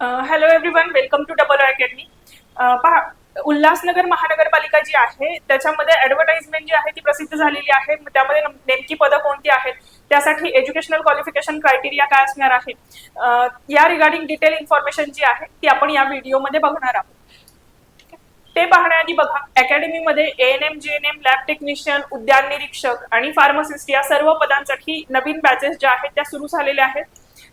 Hello everyone welcome to double academy पहा उल्हासनगर महानगरपालिका जी आहे त्याच्यामध्ये ऍडव्हर्टाइजमेंट जी आहे ती प्रसिद्ध झालेली आहे. त्यामध्ये नेमकी पदं कोणती आहेत? त्यासाठी एज्युकेशनल क्वालिफिकेशन क्रायटेरिया काय असणार आहे? या रिगार्डिंग डिटेल इन्फॉर्मेशन जी आहे ती आपण या व्हिडिओमध्ये बघणार आहोत. ते पाहण्याआधी बघा अकॅडमीमध्ये N M J N M lab technician उद्यान निरीक्षक आणि फार्मासिस्ट या सर्व पदांसाठी नवीन बॅचेस ज्या आहेत त्या सुरू झालेल्या आहेत.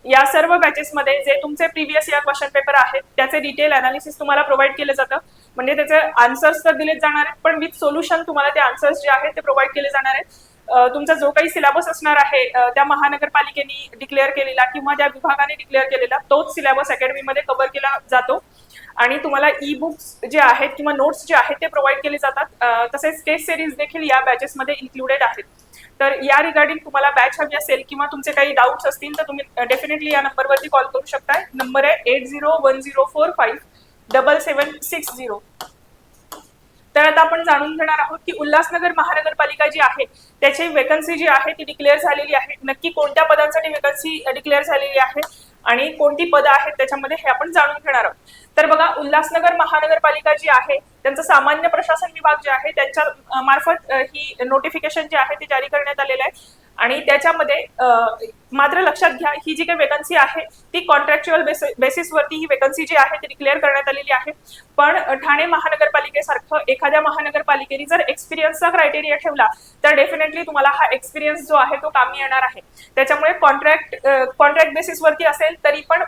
या सर्व बॅचेसमध्ये जे तुमचे प्रिव्हियस इयर क्वेश्चन पेपर आहेत त्याचे डिटेल अनालिसिस तुम्हाला प्रोव्हाइड केलं जातं. म्हणजे त्याचे आन्सर्स तर दिलेच जाणार आहेत पण विथ सोल्युशन तुम्हाला ते आन्सर्स जे आहेत ते प्रोव्हाइड केले जाणार आहेत. तुमचा जो काही सिलेबस असणार आहे त्या महानगरपालिकेने डिक्लेअर केलेला किंवा त्या विभागाने डिक्लेअर केलेला तोच सिलेबस अकॅडमीमध्ये कव्हर केला जातो. आणि तुम्हाला ई बुक्स जे आहेत किंवा नोट्स जे आहेत ते प्रोव्हाइड केले जातात. तसेच टेस्ट सिरीज देखील या बॅचेसमध्ये इन्क्लुडेड आहेत. तर या रिगार्डिंग तुम्हाला बॅच हवी असेल किंवा तुमचे काही डाऊट्स असतील तर तुम्ही डेफिनेटली या नंबरवरती कॉल करू शकताय. नंबर आहे eight zero one zero four five double seven six zero तर आता आपण जाणून घेणार आहोत की उल्हासनगर महानगरपालिका जी आहे त्याची वेकन्सी जी आहे ती डिक्लेअर झालेली आहे. नक्की कोणत्या पदांसाठी वेकन्सी डिक्लेअर झालेली आहे? आणि कोणती पदं आहेत त्याच्यामध्ये हे आपण जाणून घेणार आहोत. तर बघा उल्हासनगर महानगरपालिका जी आहे त्यांचं सामान्य प्रशासन विभाग जे आहे त्यांच्या मार्फत ही नोटिफिकेशन जे आहे ते जारी करण्यात आलेलं आहे. आणि त्याच्यामध्ये मात्र लक्षात घ्या ही जी काही वेकन्सी आहे ती कॉन्ट्रॅक्च्युअल बेसिसवरती ही वेकन्सी जी आहे ती डिक्लेअर करण्यात आलेली आहे. पण ठाणे महानगरपालिकेसारखं एखाद्या महानगरपालिकेने जर एक्सपिरियन्सचा क्रायटेरिया ठेवला तर डेफिनेटली तुम्हाला हा एक्सपिरियन्स जो आहे तो कामी येणार आहे. त्याच्यामुळे कॉन्ट्रॅक्ट कॉन्ट्रॅक्ट बेसिसवरती असेल तरी पण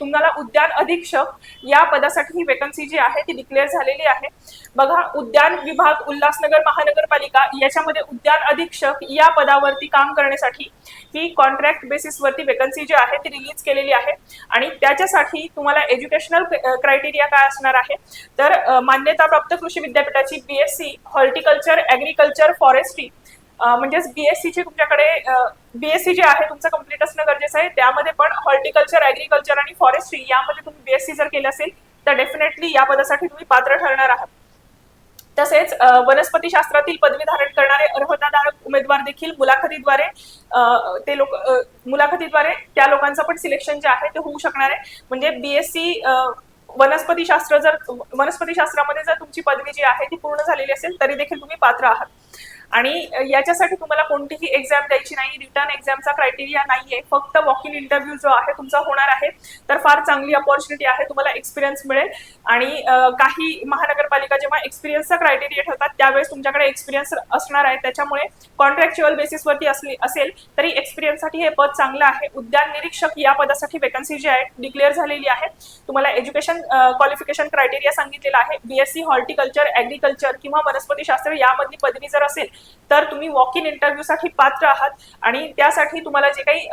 तुम्हाला उद्यान अधीक्षक या पदासाठी ही वेकन्सी जी आहे ती डिक्लेअर झालेली आहे. बघा उद्यान विभाग उल्हासनगर महानगरपालिका याच्यामध्ये उद्यान अधीक्षक या पदावरती काम करण्यासाठी ही कॉन्ट्रॅक्ट बेसिसवरती वेकन्सी जी आहे ती रिलीज केलेली आहे. आणि त्याच्यासाठी तुम्हाला एज्युकेशनल क्रायटेरिया काय असणार आहे? तर मान्यताप्राप्त कृषी विद्यापीठाची बीएससी हॉर्टिकल्चर ॲग्रिकल्चर फॉरेस्ट्री म्हणजेच बीएससीची तुमच्याकडे बीएससी जे आहे तुमचं कंप्लीट असणं गरजेचं आहे. त्यामध्ये पण हॉर्टिकल्चर ॲग्रिकल्चर आणि फॉरेस्ट्री यामध्ये तुम्ही बीएससी जर केलं असेल तर डेफिनेटली या पदासाठी तुम्ही पात्र ठरणार आहात. तसेच वनस्पती शास्त्रातील पदवी धारण करणारे अर्हताधारक उमेदवार देखील मुलाखतीद्वारे ते लोक मुलाखतीद्वारे त्या लोकांचं पण सिलेक्शन जे आहे ते होऊ शकणार आहे. म्हणजे बीएससी वनस्पती शास्त्र जर वनस्पती शास्त्रामध्ये जर तुमची पदवी जी आहे ती पूर्ण झालेली असेल तरी देखील तुम्ही पात्र आहात. आणि याच्यासाठी तुम्हाला कोणतीही एक्झाम द्यायची नाही रिटर्न एक्झामचा क्रायटेरिया नाहीये. फक्त वॉक इन इंटरव्ह्यू जो आहे तुमचा होणार आहे. तर फार चांगली अपॉर्च्युनिटी आहे तुम्हाला एक्सपिरियन्स मिळेल. आणि काही महानगरपालिका जेव्हा एक्सपिरियन्सचा क्रायटेरिया ठेवतात त्यावेळेस तुमच्याकडे एक्सपिरियन्स असणार आहे. त्याच्यामुळे कॉन्ट्रॅक्च्युअल बेसिसवरती असली असेल तरी एक्सपिरियन्ससाठी हे पद चांगलं आहे. उद्यान निरीक्षक या पदासाठी वेकन्सी जी आहे डिक्लेअर झालेली आहे. तुम्हाला एज्युकेशन क्वालिफिकेशन क्रायटेरिया सांगितलेला आहे. बीएससी हॉर्टिकल्चर ऍग्रिकल्चर किंवा वनस्पतीशास्त्र यामधली पदवी जर असेल तर तुम्ही वॉक इन इंटरव्ह्यूसाठी पात्र आहात. आणि त्यासाठी तुम्हाला जे काही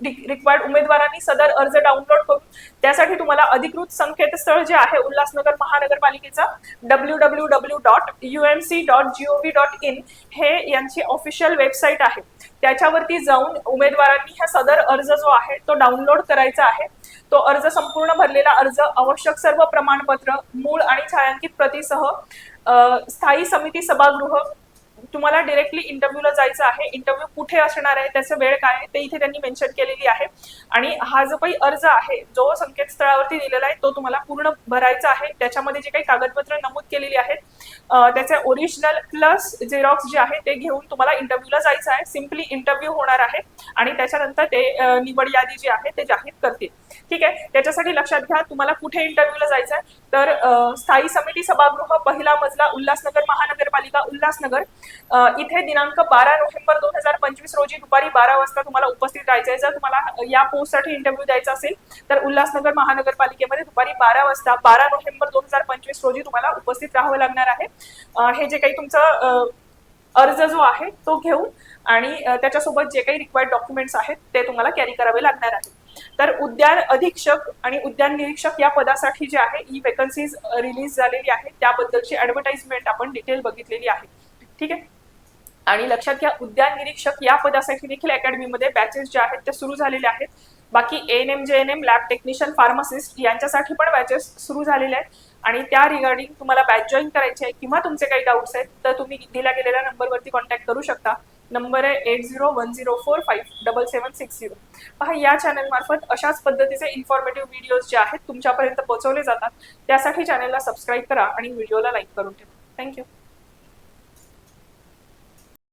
रिक्वायर्ड उमेदवारांनी सदर अर्ज डाउनलोड करून त्यासाठी तुम्हाला अधिकृत संकेतस्थळ जे आहे Ulhasnagar महानगरपालिकेचा W W W dot U M C dot gov dot in हे यांची ऑफिशियल वेबसाईट आहे. त्याच्यावरती जाऊन उमेदवारांनी हा सदर अर्ज जो आहे तो डाउनलोड करायचा आहे. तो अर्ज संपूर्ण भरलेला अर्ज आवश्यक सर्व प्रमाणपत्र मूळ आणि छायांकित प्रतीसह स्थायी समिती सभागृह तुम्हाला डिरेक्टली इंटरव्ह्यूला जायचं आहे. इंटरव्ह्यू कुठे असणार आहे? त्याचं वेळ काय आहे? ते इथे त्यांनी मेन्शन केलेली आहे. आणि हा जो काही अर्ज आहे जो संकेतस्थळावरती दिलेला आहे तो तुम्हाला पूर्ण भरायचा आहे. त्याच्यामध्ये जे काही कागदपत्र नमूद केलेली आहेत त्याचे ओरिजिनल प्लस झेरॉक्स जे आहे ते घेऊन तुम्हाला इंटरव्ह्यूला जायचं आहे. सिम्पली इंटरव्ह्यू होणार आहे. आणि त्याच्यानंतर ते निवड यादी जी आहे ते जाहीर करतील. ठीक आहे? त्याच्यासाठी लक्षात घ्या तुम्हाला कुठे इंटरव्ह्यूला जायचं आहे? तर स्थायी समिती सभागृह पहिला मजला उल्हासनगर महानगरपालिका उल्हासनगर. इथे दिनांक बारा नोव्हेंबर दोन हजार पंचवीस रोजी दुपारी बारा वाजता तुम्हाला उपस्थित राहायचं आहे जर तुम्हाला या पोस्टसाठी इंटरव्ह्यू द्यायचा असेल तर उल्हासनगर महानगरपालिकेमध्ये दुपारी बारा वाजता बारा नोव्हेंबर दोन हजार पंचवीस रोजी तुम्हाला उपस्थित राहावं लागणार आहे. हे जे काही तुमचं अर्ज जो आहे तो घेऊन आणि त्याच्यासोबत जे काही रिक्वायर्ड डॉक्युमेंट्स आहेत ते तुम्हाला कॅरी करावे लागणार आहेत. तर उद्यान अधीक्षक आणि उद्यान निरीक्षक या पदासाठी जे आहे ही वेकन्सीज रिलीज झालेली आहे. त्याबद्दलची ऍडव्हर्टाइजमेंट आपण डिटेल बघितलेली आहे. ठीक आहे? आणि लक्षात घ्या उद्यान निरीक्षक या पदासाठी देखील अकॅडमीमध्ये बॅचेस जे आहेत ते सुरू झालेले आहेत. बाकी N M J N M lab technician pharmacist यांच्यासाठी पण बॅचेस सुरू झालेले आहेत. आणि त्या रिगार्डिंग तुम्हाला बॅच जॉईन करायची आहे किंवा तुमचे काही डाऊट्स आहेत तर तुम्ही दिल्या गेलेल्या नंबरवरती कॉन्टॅक्ट करू शकता. नंबर आहे eight zero one zero four five double seven six zero पहा या चॅनलमार्फत अशाच पद्धतीचे इन्फॉर्मेटिव्ह व्हिडिओज जे आहेत तुमच्यापर्यंत पोहोचवले जातात. त्यासाठी चॅनलला सबस्क्राईब करा आणि व्हिडिओला लाईक करून ठेवा. थँक्यू